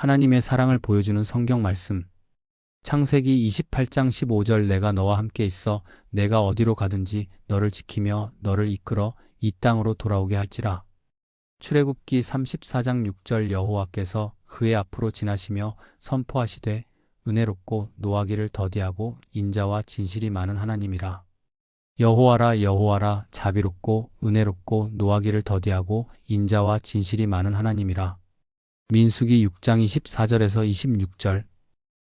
하나님의 사랑을 보여주는 성경 말씀. 창세기 28장 15절 내가 너와 함께 있어 내가 어디로 가든지 너를 지키며 너를 이끌어 이 땅으로 돌아오게 할지라. 출애굽기 34장 6절 여호와께서 그의 앞으로 지나시며 선포하시되 은혜롭고 노하기를 더디하고 인자와 진실이 많은 하나님이라. 여호와라 여호와라 자비롭고 은혜롭고 노하기를 더디하고 인자와 진실이 많은 하나님이라. 민수기 6장 24절에서 26절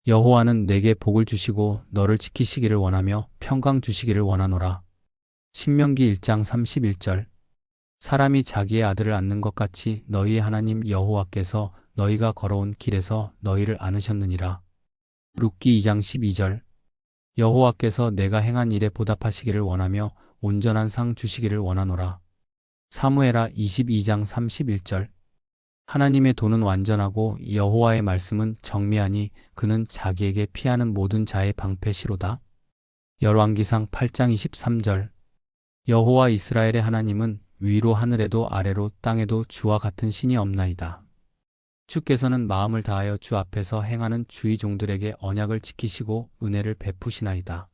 여호와는 내게 복을 주시고 너를 지키시기를 원하며 평강 주시기를 원하노라. 신명기 1장 31절 사람이 자기의 아들을 안는 것 같이 너희의 하나님 여호와께서 너희가 걸어온 길에서 너희를 안으셨느니라. 룻기 2장 12절 여호와께서 내가 행한 일에 보답하시기를 원하며 온전한 상 주시기를 원하노라. 사무에라 22장 31절 하나님의 도는 완전하고 여호와의 말씀은 정미하니 그는 자기에게 피하는 모든 자의 방패시로다. 열왕기상 8장 23절 여호와 이스라엘의 하나님은 위로 하늘에도 아래로 땅에도 주와 같은 신이 없나이다. 주께서는 마음을 다하여 주 앞에서 행하는 주의 종들에게 언약을 지키시고 은혜를 베푸시나이다.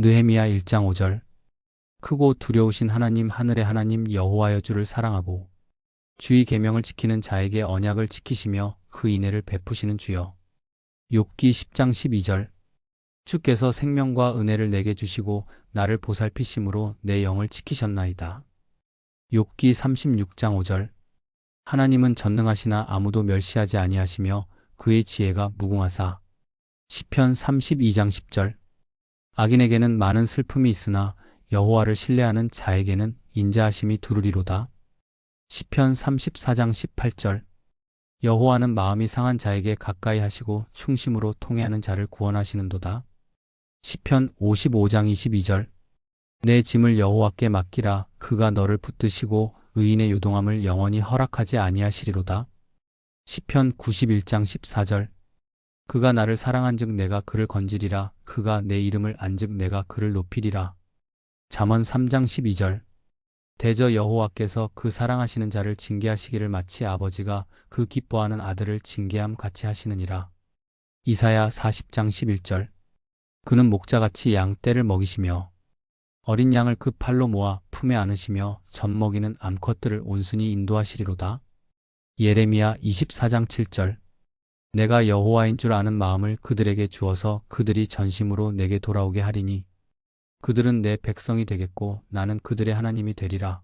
느헤미야 1장 5절 크고 두려우신 하나님 하늘의 하나님 여호와여 주를 사랑하고 주의 계명을 지키는 자에게 언약을 지키시며 그 인애를 베푸시는 주여. 욥기 10장 12절 주께서 생명과 은혜를 내게 주시고 나를 보살피심으로 내 영을 지키셨나이다. 욥기 36장 5절 하나님은 전능하시나 아무도 멸시하지 아니하시며 그의 지혜가 무궁하사. 시편 32장 10절 악인에게는 많은 슬픔이 있으나 여호와를 신뢰하는 자에게는 인자하심이 두루리로다. 시편 34장 18절 여호와는 마음이 상한 자에게 가까이 하시고 충심으로 통해하는 자를 구원하시는도다. 시편 55장 22절 내 짐을 여호와께 맡기라 그가 너를 붙드시고 의인의 요동함을 영원히 허락하지 아니하시리로다. 시편 91장 14절 그가 나를 사랑한즉 내가 그를 건지리라 그가 내 이름을 안즉 내가 그를 높이리라. 잠언 3장 12절 대저 여호와께서 그 사랑하시는 자를 징계하시기를 마치 아버지가 그 기뻐하는 아들을 징계함 같이 하시느니라. 이사야 40장 11절 그는 목자같이 양 떼를 먹이시며 어린 양을 그 팔로 모아 품에 안으시며 젖 먹이는 암컷들을 온순히 인도하시리로다. 예레미야 24장 7절 내가 여호와인 줄 아는 마음을 그들에게 주어서 그들이 전심으로 내게 돌아오게 하리니 그들은 내 백성이 되겠고 나는 그들의 하나님이 되리라.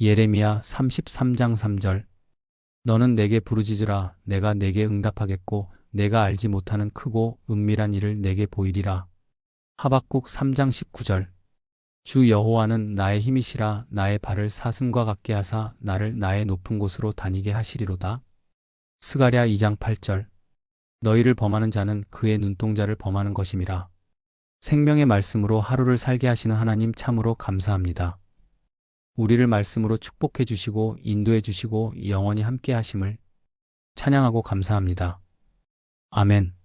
예레미야 33장 3절 너는 내게 부르짖으라 내가 내게 응답하겠고 내가 알지 못하는 크고 은밀한 일을 내게 보이리라. 하박국 3장 19절 주 여호와는 나의 힘이시라 나의 발을 사슴과 같게 하사 나를 나의 높은 곳으로 다니게 하시리로다. 스가랴 2장 8절 너희를 범하는 자는 그의 눈동자를 범하는 것임이라. 생명의 말씀으로 하루를 살게 하시는 하나님 참으로 감사합니다. 우리를 말씀으로 축복해 주시고 인도해 주시고 영원히 함께 하심을 찬양하고 감사합니다. 아멘.